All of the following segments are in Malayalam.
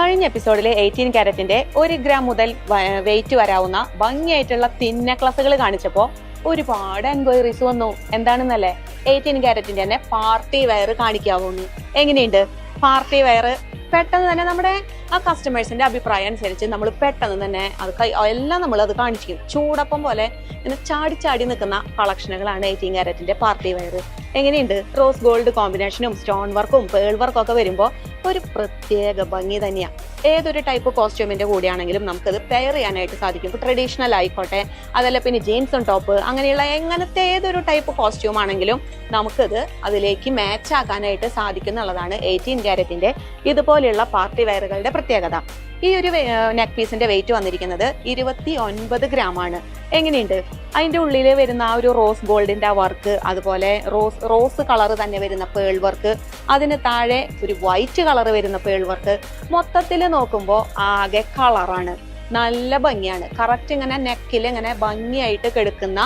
കഴിഞ്ഞ എപ്പിസോഡിലെ എയ്റ്റീൻ ക്യാരറ്റിന്റെ ഒരു ഗ്രാം മുതൽ വെയിറ്റ് വരാവുന്ന ഭംഗിയായിട്ടുള്ള തിന്ന ക്ലാസ്സുകൾ കാണിച്ചപ്പോ ഒരുപാട് എൻക്വയറീസ് വന്നു. എന്താണെന്നല്ലേ? എയ്റ്റീൻ ക്യാരറ്റിന്റെ തന്നെ പാർട്ടി വെയർ കാണിക്കാവൂന്ന്. എങ്ങനെയുണ്ട്? പാർട്ടി വെയർ പെട്ടെന്ന് തന്നെ നമ്മുടെ ആ കസ്റ്റമേഴ്സിന്റെ അഭിപ്രായം അനുസരിച്ച് നമ്മൾ പെട്ടെന്ന് തന്നെ അത് എല്ലാം നമ്മൾ അത് കാണിക്കും. ചൂടപ്പം പോലെ ഇങ്ങനെ ചാടി ചാടി നിൽക്കുന്ന കളക്ഷനുകളാണ് എയ്റ്റീൻ കാരറ്റിന്റെ പാർട്ടി വെയർ എങ്ങനെയുണ്ട്? റോസ് ഗോൾഡ് കോമ്പിനേഷനും സ്റ്റോൺ വർക്കും പേൾ വർക്കും ഒക്കെ വരുമ്പോൾ ഒരു പ്രത്യേക ഭംഗി തന്നെയാണ് ഏതൊരു ടൈപ്പ് കോസ്റ്റ്യൂമിന്റെ കൂടെയാണെങ്കിലും നമുക്കത് പെയർ ചെയ്യാനായിട്ട് സാധിക്കും. ഇപ്പോൾ ട്രഡീഷണൽ ആയിക്കോട്ടെ അതല്ല പിന്നെ ജീൻസും ടോപ്പ് അങ്ങനെയുള്ള എങ്ങനത്തെ ഏതൊരു ടൈപ്പ് കോസ്റ്റ്യൂം ആണെങ്കിലും നമുക്കത് അതിലേക്ക് മാച്ച് ആക്കാനായിട്ട് സാധിക്കും എന്നുള്ളതാണ് എയ്റ്റീൻ ക്യാരറ്റിന്റെ ഇതുപോലെയുള്ള പാർട്ടി വെയറുകളുടെ പ്രത്യേകത. ഈ ഒരു നെക്ക് പീസിന്റെ വെയിറ്റ് വന്നിരിക്കുന്നത് ഇരുപത്തി ഒൻപത് ഗ്രാം ആണ്. എങ്ങനെയുണ്ട്? അതിന്റെ ഉള്ളിൽ വരുന്ന ആ ഒരു റോസ് ഗോൾഡിന്റെ ആ വർക്ക് അതുപോലെ റോസ് റോസ് കളർ തന്നെ വരുന്ന പേൾ വർക്ക് അതിന് താഴെ ഒരു വൈറ്റ് കളർ വരുന്ന പേൾ വർക്ക് മൊത്തത്തിൽ നോക്കുമ്പോൾ ആകെ കളറാണ് നല്ല ഭംഗിയാണ്. കറക്റ്റ് ഇങ്ങനെ നെക്കിൽ ഇങ്ങനെ ഭംഗിയായിട്ട് കിടക്കുന്ന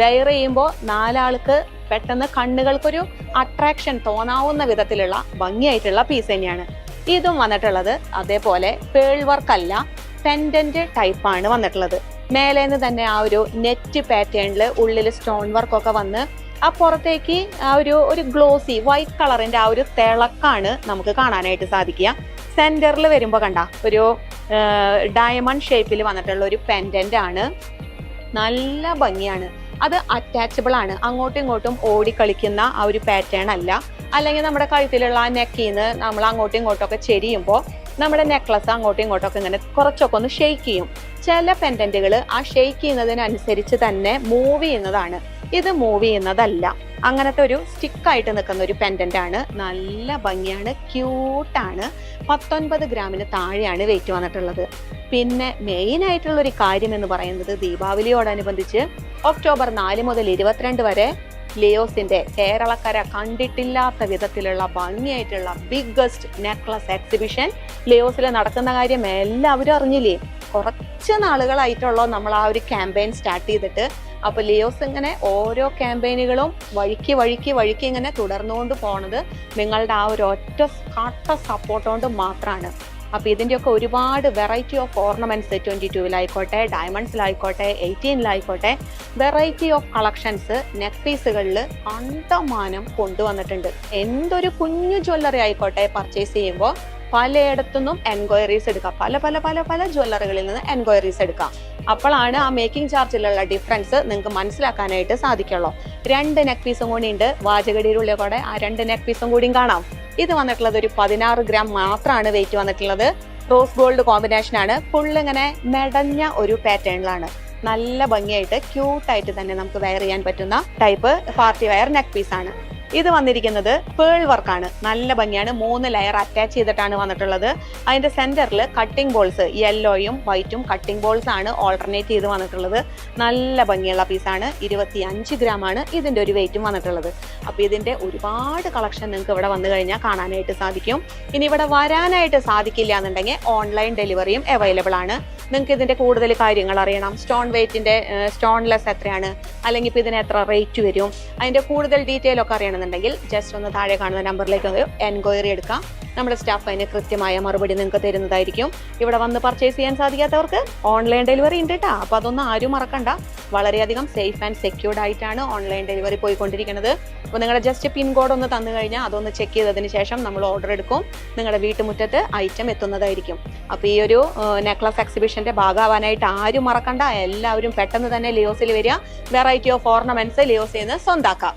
വെയർ ചെയ്യുമ്പോൾ നാലാൾക്ക് പെട്ടെന്ന് കണ്ണുകൾക്കൊരു അട്രാക്ഷൻ തോന്നാവുന്ന വിധത്തിലുള്ള ഭംഗിയായിട്ടുള്ള പീസ് തന്നെയാണ്. ഇതും വന്നിട്ടുള്ളത് അതേപോലെ പേൾ വർക്കല്ല പെൻഡന്റ് ടൈപ്പാണ് വന്നിട്ടുള്ളത്. മേലേന്ന് തന്നെ ആ ഒരു നെറ്റ് പാറ്റേണിൽ ഉള്ളിൽ സ്റ്റോൺ വർക്കൊക്കെ വന്ന് ആ പുറത്തേക്ക് ആ ഒരു ഒരു ഗ്ലോസി വൈറ്റ് കളറിന്റെ ആ ഒരു തിളക്കാണ് നമുക്ക് കാണാനായിട്ട് സാധിക്കുക. സെന്ററിൽ വരുമ്പോൾ കണ്ട ഒരു ഡയമണ്ട് ഷേപ്പിൽ വന്നിട്ടുള്ള ഒരു പെൻഡന്റ് ആണ്. നല്ല ഭംഗിയാണ്. അത് അറ്റാച്ചബിൾ ആണ്. അങ്ങോട്ടും ഇങ്ങോട്ടും ഓടിക്കളിക്കുന്ന ആ ഒരു പാറ്റേൺ അല്ല. അല്ലെങ്കിൽ നമ്മുടെ കഴുത്തിലുള്ള ആ നെക്കിൽ നിന്ന് നമ്മൾ അങ്ങോട്ടും ഇങ്ങോട്ടൊക്കെ ചെരിയുമ്പോൾ നമ്മുടെ നെക്ലസ് അങ്ങോട്ടും ഇങ്ങോട്ടൊക്കെ ഇങ്ങനെ കുറച്ചൊക്കെ ഒന്ന് ഷെയ്ക്ക് ചെയ്യും. ചില പെൻഡന്റുകൾ ആ ഷെയ്ക്ക് ചെയ്യുന്നതിനനുസരിച്ച് തന്നെ മൂവ് ചെയ്യുന്നതാണ്. ഇത് മൂവ് ചെയ്യുന്നതല്ല. അങ്ങനത്തെ ഒരു സ്റ്റിക്കായിട്ട് നിൽക്കുന്ന ഒരു പെൻഡന്റ് ആണ്. നല്ല ഭംഗിയാണ്. ക്യൂട്ടാണ് പത്തൊൻപത് ഗ്രാമിന് താഴെയാണ് വെയിറ്റ് വന്നിട്ടുള്ളത്. പിന്നെ മെയിൻ ആയിട്ടുള്ള ഒരു കാര്യം എന്ന് പറയുന്നത് ദീപാവലിയോടനുബന്ധിച്ച് ഒക്ടോബർ നാല് മുതൽ ഇരുപത്തിരണ്ട് വരെ ലിയോസിന്റെ കേരളക്കര കണ്ടിട്ടില്ലാത്ത വിധത്തിലുള്ള ഭംഗിയായിട്ടുള്ള ബിഗ്ഗസ്റ്റ് നെക്ലസ് എക്സിബിഷൻ ലിയോസിൽ നടക്കുന്ന കാര്യം എല്ലാവരും അറിഞ്ഞില്ലേ? കുറച്ച് നാളുകളായിട്ടുള്ളൂ നമ്മൾ ആ ഒരു ക്യാമ്പയിൻ സ്റ്റാർട്ട് ചെയ്തിട്ട്. അപ്പോൾ ലിയോസ് ഇങ്ങനെ ഓരോ ക്യാമ്പയിനുകളും വഴിക്ക് വഴിക്ക് വഴിക്ക് ഇങ്ങനെ തുടർന്നുകൊണ്ട് പോണത് നിങ്ങളുടെ ആ ഒരു ഒറ്റ കട്ട സപ്പോർട്ട് കൊണ്ട് മാത്രമാണ് അപ്പൊ ഇതിന്റെയൊക്കെ ഒരുപാട് വെറൈറ്റി ഓഫ് ഓർണമെന്റ്സ് ട്വന്റി ടൂവിലായിക്കോട്ടെ ഡയമണ്ട്സിലായിക്കോട്ടെ എയ്റ്റീനിലായിക്കോട്ടെ വെറൈറ്റി ഓഫ് കളക്ഷൻസ് നെക്ക് പീസുകളിൽ അണ്ടമാനം കൊണ്ടുവന്നിട്ടുണ്ട്. എന്തൊരു കുഞ്ഞു ജ്വല്ലറി ആയിക്കോട്ടെ പർച്ചേസ് ചെയ്യുമ്പോൾ പലയിടത്തുനിന്നും എൻക്വയറീസ് എടുക്കാം. പല പല പല പല ജ്വല്ലറികളിൽ നിന്ന് എൻക്വയറീസ് എടുക്കാം. അപ്പോഴാണ് ആ മേക്കിംഗ് ചാർജിലുള്ള ഡിഫറൻസ് നിങ്ങൾക്ക് മനസ്സിലാക്കാനായിട്ട് സാധിക്കുള്ളൂ. രണ്ട് നെക്ക് പീസും കൂടി ഉണ്ട്. വാചകടിയിലുള്ള കൂടെ ആ രണ്ട് നെക്ക് പീസും കൂടിയും കാണാം. ഇത് വന്നിട്ടുള്ളത് ഒരു പതിനാറ് ഗ്രാം മാത്രമാണ് വെയിറ്റ് വന്നിട്ടുള്ളത്. റോസ് ഗോൾഡ് കോമ്പിനേഷൻ ആണ്. ഫുൾ ഇങ്ങനെ മെടഞ്ഞ ഒരു പാറ്റേണിലാണ് നല്ല ഭംഗിയായിട്ട് ക്യൂട്ടായിട്ട് തന്നെ നമുക്ക് വെയർ ചെയ്യാൻ പറ്റുന്ന type party wear neck piece ആണ്. ഇത് വന്നിരിക്കുന്നത് പേൾ വർക്കാണ് നല്ല ഭംഗിയാണ്. മൂന്ന് ലെയർ അറ്റാച്ച് ചെയ്തിട്ടാണ് വന്നിട്ടുള്ളത്. അതിന്റെ സെന്ററിൽ കട്ടിംഗ് ബോൾസ് യെല്ലോയും വൈറ്റും കട്ടിംഗ് ബോൾസ് ആണ് ഓൾട്ടർനേറ്റ് ചെയ്ത് വന്നിട്ടുള്ളത്. നല്ല ഭംഗിയുള്ള പീസാണ് ഇരുപത്തി അഞ്ച് ഗ്രാം ആണ് ഇതിന്റെ ഒരു വെയിറ്റും വന്നിട്ടുള്ളത്. അപ്പോൾ ഇതിന്റെ ഒരുപാട് കളക്ഷൻ നിങ്ങൾക്ക് ഇവിടെ വന്നു കഴിഞ്ഞാൽ കാണാനായിട്ട് സാധിക്കും. ഇനി ഇവിടെ വരാനായിട്ട് സാധിക്കില്ല എന്നുണ്ടെങ്കിൽ ഓൺലൈൻ ഡെലിവറിയും അവൈലബിൾ ആണ്. നിങ്ങൾക്ക് ഇതിന്റെ കൂടുതൽ കാര്യങ്ങൾ അറിയണം. സ്റ്റോൺ വെയിറ്റിന്റെ സ്റ്റോൺലെസ് എത്രയാണ്? അല്ലെങ്കിൽ ഇപ്പൊ ഇതിന് എത്ര റേറ്റ് വരും? അതിന്റെ കൂടുതൽ ഡീറ്റെയിൽ ഒക്കെ അറിയണമെന്നുണ്ടെങ്കിൽ ജസ്റ്റ് ഒന്ന് താഴെ കാണുന്ന നമ്പറിലേക്ക് എൻക്വയറി എടുക്കാം. നമ്മുടെ സ്റ്റാഫ് അതിന് കൃത്യമായ മറുപടി നിങ്ങൾക്ക് തരുന്നതായിരിക്കും. ഇവിടെ വന്ന് പർച്ചേസ് ചെയ്യാൻ സാധിക്കാത്തവർക്ക് ഓൺലൈൻ ഡെലിവറി ഉണ്ട് കേട്ടോ അപ്പോൾ അതൊന്നും ആരും മറക്കണ്ട. വളരെയധികം സേഫ് ആൻഡ് സെക്യൂർഡ് ആയിട്ടാണ് ഓൺലൈൻ ഡെലിവറി പോയിക്കൊണ്ടിരിക്കുന്നത്. അപ്പോൾ നിങ്ങളുടെ ജസ്റ്റ് പിൻ കോഡ് ഒന്ന് തന്നു കഴിഞ്ഞാൽ അതൊന്ന് ചെക്ക് ചെയ്തതിന് ശേഷം നമ്മൾ ഓർഡർ എടുക്കും. നിങ്ങളുടെ വീട്ടുമുറ്റത്ത് ഐറ്റം എത്തുന്നതായിരിക്കും. അപ്പോൾ ഈ ഒരു നെക്ലസ് എക്സിബിഷന്റെ ഭാഗമാവാനായിട്ട് ആരും മറക്കണ്ട. എല്ലാവരും പെട്ടെന്ന് തന്നെ ലിയോസിൽ വരിക. വെറൈറ്റി ഓഫ് ഓർണമെന്റ്സ് ലിയോസിൽ നിന്ന് സ്വന്താക്കാം.